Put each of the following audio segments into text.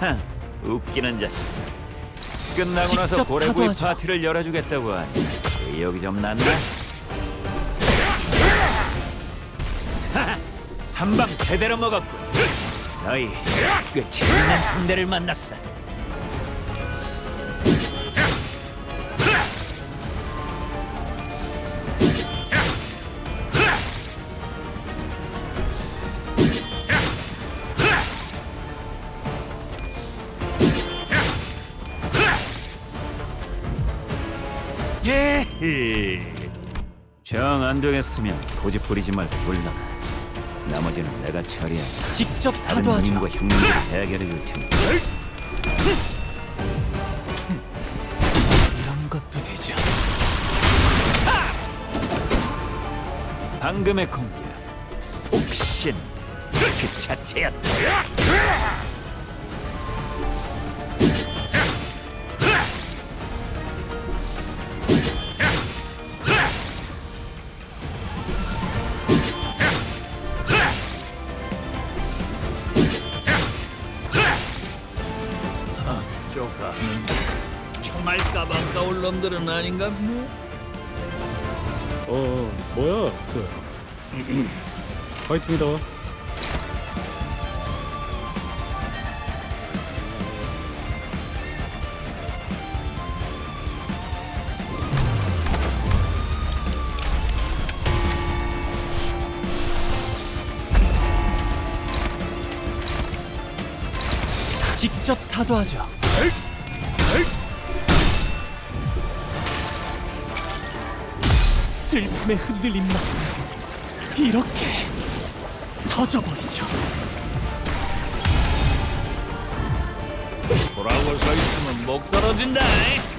하, 웃기는 자식. 끝나고 나서 직접 고래구이 타도하죠. 파티를 열어주겠다고 하니 의욕이 좀 났나? 한 방 제대로 먹었군. 너희 끝이 있는 상대를 만났어. 안 되겠으면 고집 부리지 말고 물러나. 나머지는 내가 처리한다. 직접 다른 타도하죠. 누님과 형님들이 해결해 줄 테니. 이런 것도 되죠. 방금의 공격, 폭신 그 자체였다. 놈들은 아닌가 보네. 어 뭐야 그 화이팅이다 직접 타도하죠. 슬픔에 흔들린 나 이렇게 터져버리죠. 돌아올 서 있으면 목 떨어진다. 어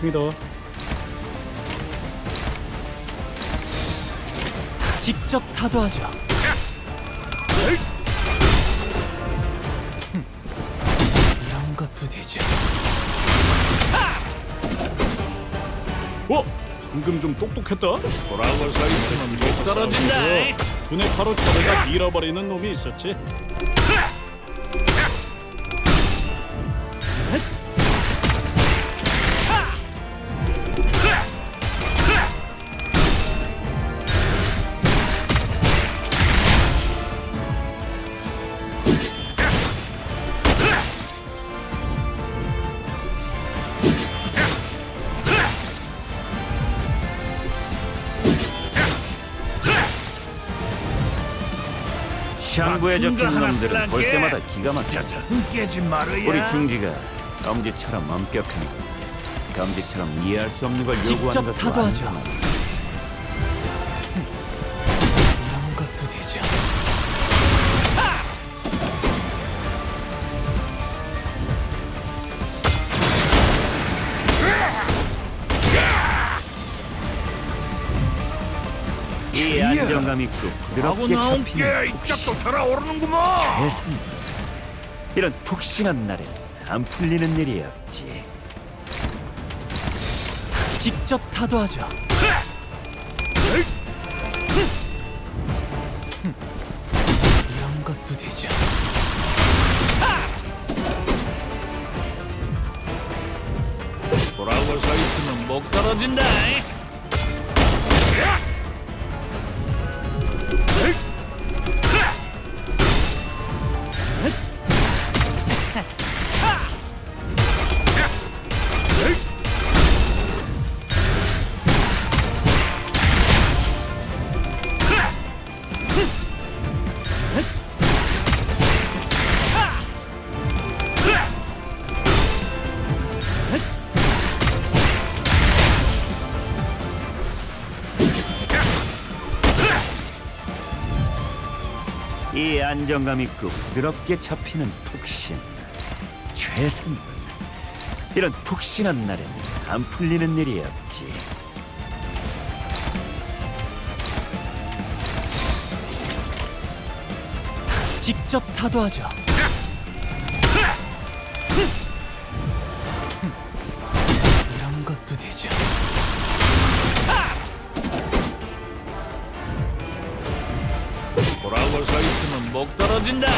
화이팅이다 직접 타도하죠. 이런 것도 되죠. 어 방금 좀 똑똑했다 돌아올 서 있으면 목 떨어진다. 분해 파로 저래가 밀어버리는 놈이 있었지 샹부에 적힌 놈들은 볼. 때마다 기가 막혀. 깨지 말아야. 우리 중지가 검지처럼 엄격하니 검지처럼 이해할 수 없는 걸 요구하는 것도 타도하죠. 아니구나. 이 안정감 있고 하고 부드럽게 나온 잡히는 게 이 짝도 달아오르는구먼. 세상 이런 푹신한 날엔 안 풀리는 일이 없지 직접 타도하죠. 이런 것도 되죠. 돌아올 서 있으면 목 떨어진다. 이 안정감 있고 부드럽게 잡히는 푹신 최상이군 이런 푹신한 날엔 안 풀리는 일이 없지 직접 타도하죠. 이런 것도 되죠. 돌아올 서 있으면 목 떨어진다.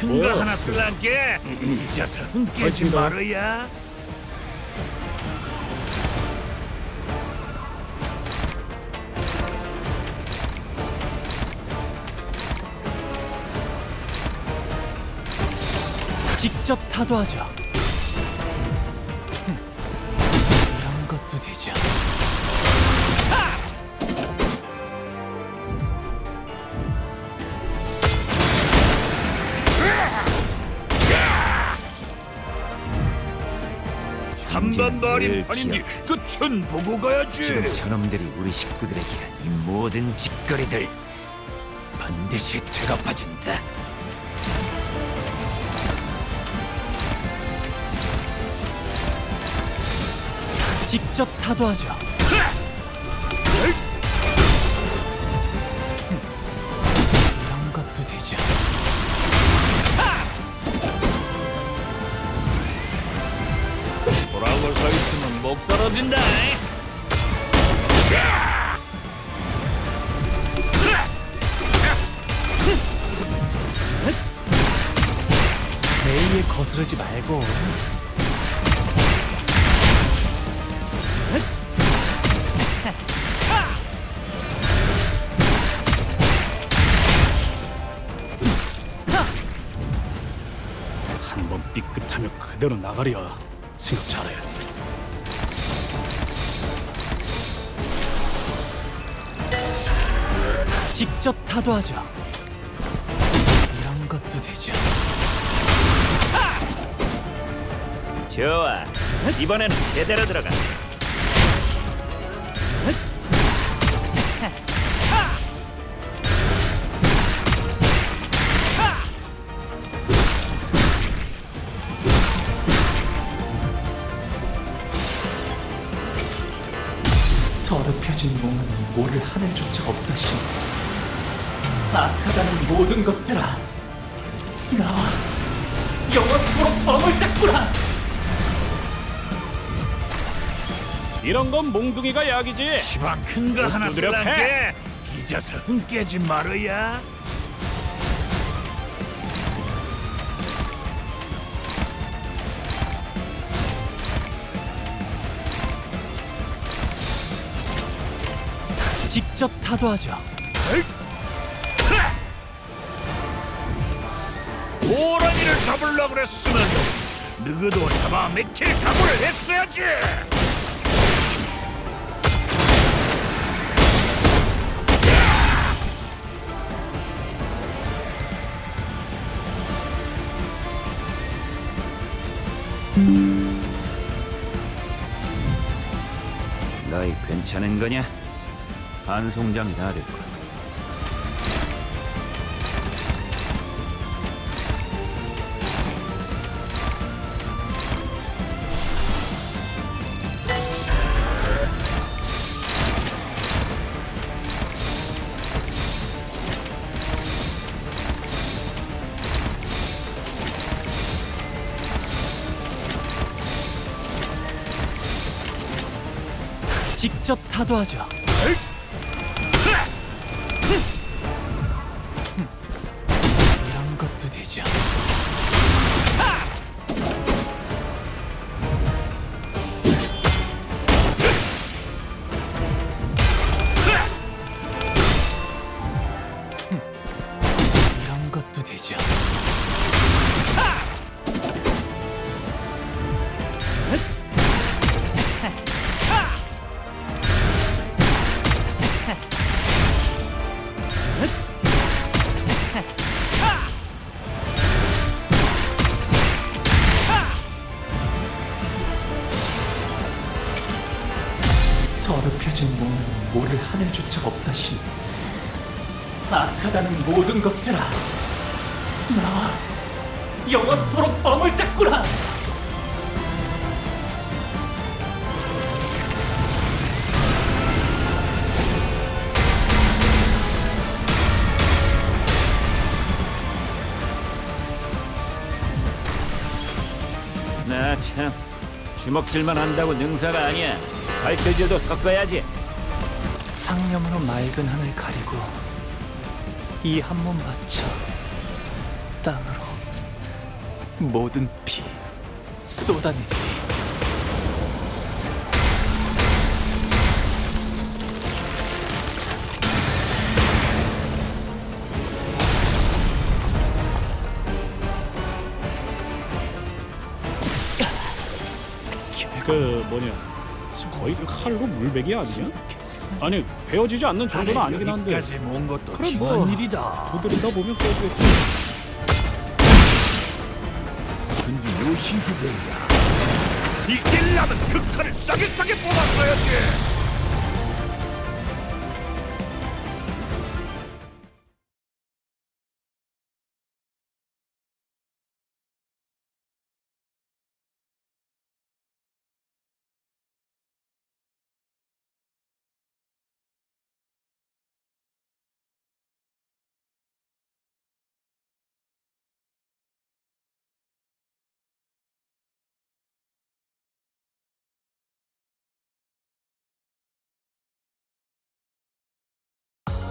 큰 거 뭐야? 하나 쓸란게 잊어서 흔깨지 거친다. 말어야. 직접 타도하죠. 한번 말인 늘 판인지. 끝은 보고 가야지. 지금 저놈들이 우리 식구들에게 한이 모든 짓거리들 반드시 되갚아준다 직접 타도하죠. 목 떨어진다. 베이에 거스르지 말고 한 번 삐끗하면 그대로 나가랴. 생각 잘해. 직접 타도하죠. 이런 것도 되죠. 좋아 이번에는 제대로 들어가 더럽혀진 몸은 모를 하늘조차 없다시 악하다는 모든 것들아 나와 영원토록 마음을 잡구나 이런 건 몽둥이가 약이지. 시방 큰 거 하나 쓸란게. 잊어서 흔깨지 말어야. 직접 타도하죠 오라니를 잡으려 그랬으면 누구도 잡아 맥힐 각오를 했어야지. 너희 괜찮은 거냐? 반 송장이 다 됐고 직접 타도하죠. 이런 것도 되죠. 이런 것도 되죠. 더럽혀진 몸은 모를 하늘조차 없다시 악하다는 모든 것들아 나와 영원토록 뻥을 잡구나 나참 주먹질만 한다고 능사가 아니야. 발표질도 섞어야지. 상념으로 맑은 하늘 가리고 이 한 몸 바쳐 땅으로 모든 피 쏟아내리리 그 뭐냐 거의 칼로 물베기 아니냐? 아니 베어지지 않는 정도는 아니긴 한데 여기까지 온 것도 그래, 뭐. 일이다. 두드리다 보면 깨지겠지 근데 요시기대야. 이길라면 그 칼을 싸게 싸게 뽑았어야지.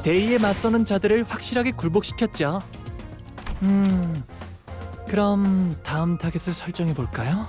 대의에 맞서는 자들을 확실하게 굴복시켰죠 음 그럼 다음 타겟을 설정해 볼까요?